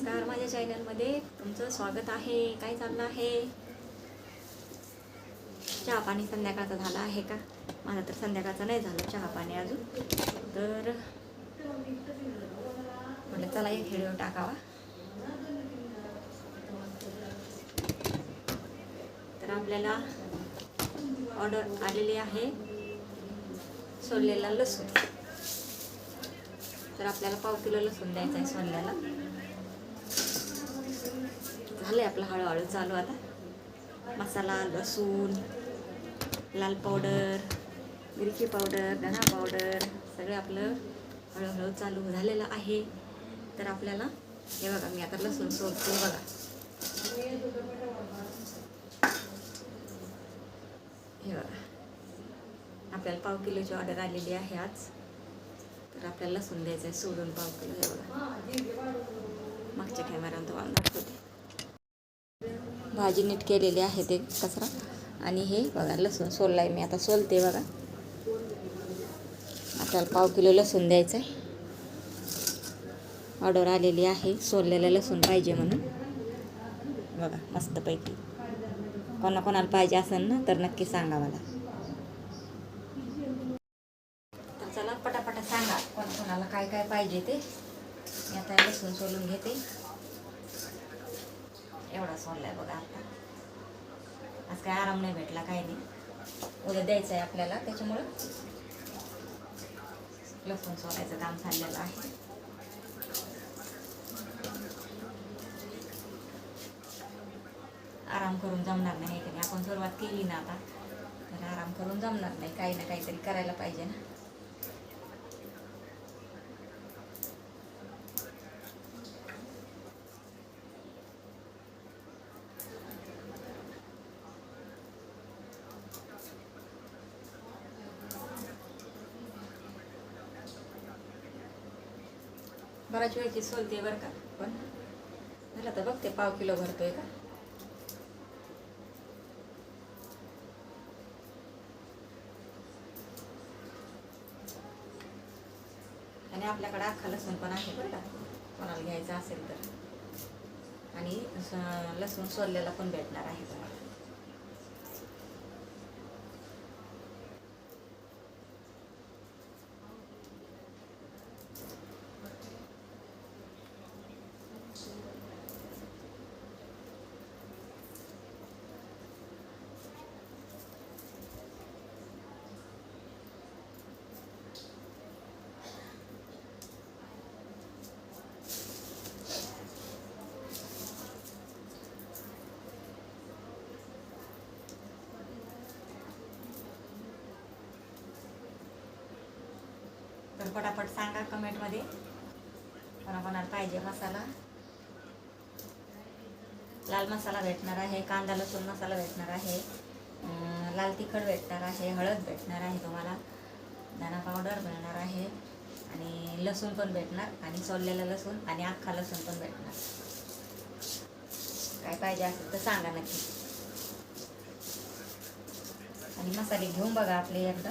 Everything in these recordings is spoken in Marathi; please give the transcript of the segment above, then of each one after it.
नमस्कार माझ्या चॅनलमध्ये तुमचं स्वागत आहे. काय चाललं आहे? चहा पाणी संध्याकाळचा झाला आहे का? माझा तर संध्याकाळचा नाही झालं चहा पाणी अजून. तर म्हटलं चला एक व्हिडिओ टाकावा. तर आपल्याला ऑर्डर आलेली आहे सोललेला लसूण. तर आपल्याला पाव किलो लसूण द्यायचा आहे झालं आहे आपलं हळूहळू चालू आता. मसाला लसूण लाल पावडर मिरची पावडर धना पावडर सगळं आपलं हळूहळू चालू झालेलं आहे. तर आपल्याला हे बघा मी आता लसूण सोडतो बघा. हे बघा. आपल्याला पाव किलोची ऑर्डर आलेली आहे आज. तर आपल्याला लसूण द्यायचं आहे सोडून पाव किलो हे बघा. मागच्या कॅमेऱ्यावर तुम्हाला दाखवते भाजी नीट केलेली आहे ते कचरा. आणि हे बघा लसूण सोललाय मी. आता सोलते बघा. आपल्याला पाव किलो लसूण द्यायचं आहे ऑर्डर आलेली आहे. सोललेलं लसूण पाहिजे म्हणून. बघा मस्तपैकी. कोणा कोणाला पाहिजे असेल ना तर नक्की सांगा मला. तर चला पटापटा सांगा कोणाला काय काय पाहिजे ते. मी आता लसूण सोलून घेते. एवढा सोडलाय बघा आता. आज काय आराम नाही भेटला काही नाही. उद्या द्यायचं आहे आपल्याला त्याच्यामुळं लसूण सोलायचं काम चाललेलं आहे. आराम करून जमणार नाही तरी आपण सुरुवात केली ना आता तर आराम करून जमणार नाही काही ना काहीतरी करायला पाहिजे ना. बराच वेळची सोलते बरं का? पण झालं तर बघते पाव किलो भरतोय का? आणि आपल्याकडे अख्खा लसूण पण आहे बरं का? कोणाला घ्यायचं असेल तर. आणि लसूण सोललेला पण भेटणार आहे पटापट सांगा कमेंटमध्ये. कोणाकोणाला पाहिजे मसाला? लाल मसाला भेटणार आहे कांदा लसूण मसाला भेटणार आहे लाल तिखट भेटणार आहे हळद भेटणार आहे तुम्हाला धना पावडर मिळणार आहे आणि लसूण पण भेटणार आणि सोललेलं लसूण आणि अख्खा लसूण पण भेटणार. काय पाहिजे असेल तर सांगा नक्की. आणि मसाले घेऊन बघा आपले एकदा.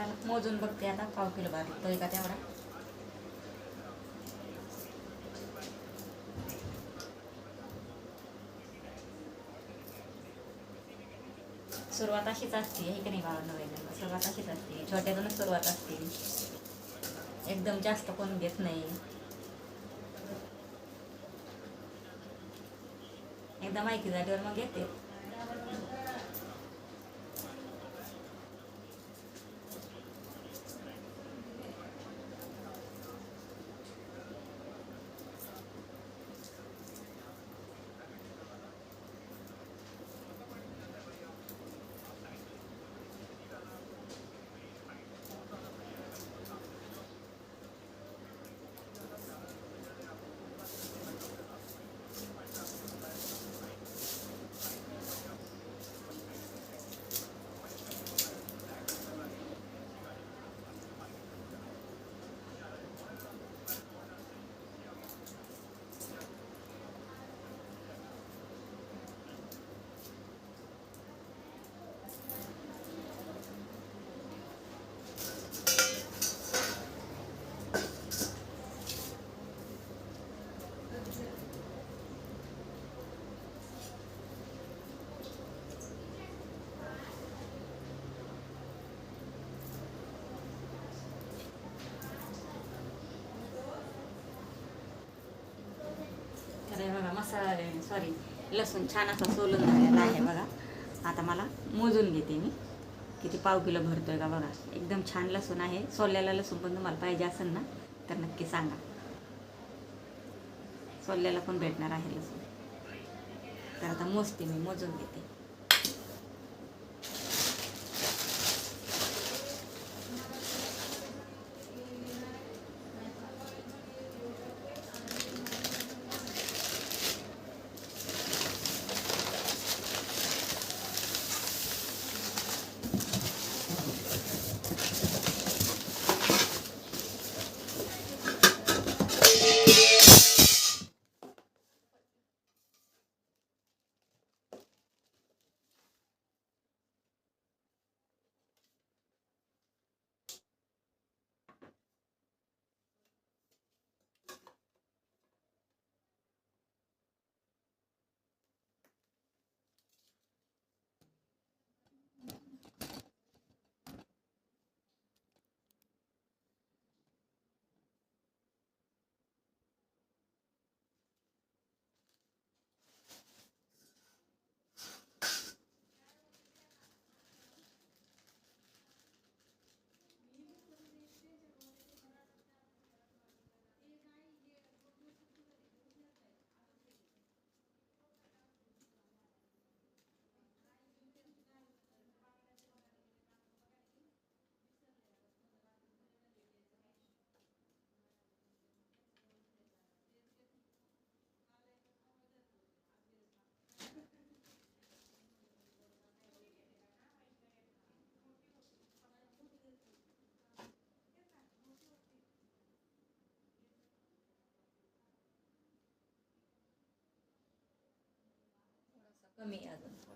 चला मोजून बघते आता पाव किलो भरतोय का तेवढा. सुरुवात अशीच असते हे की नाही वगैरे? सुरुवात अशीच असते छोट्यातूनच सुरुवात असते. एकदम जास्त कोण घेत नाही. एकदा माहिती झाल्यावर मग घेते. सॉरी लसूण छान असा सोलून झालेला आहे बघा. आता मला मोजून घेते मी. किती पाव किलो भरतोय का बघा. एकदम छान लसूण आहे. सोल्याला लसूण पण तुम्हाला पाहिजे असेल ना तर नक्की सांगा. सोल्याला पण भेटणार आहे लसूण. तर आता मोजते मी मोजून घेते. कमी आहे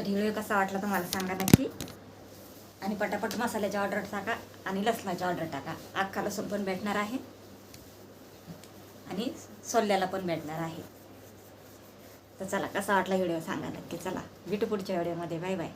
तर व्हिडिओ कसा वाटला तर मला सांगा नक्की. आणि पटापट मसाल्याची ऑर्डर टाका आणि लसणाची ऑर्डर टाका. अख्खा लसूण पण भेटणार आहे. आणि सोल्याला पण भेटणार आहे. तर चला कसा वाटला व्हिडिओ सांगा नक्की. चला भेटू पुढच्या व्हिडिओमध्ये. Bye bye.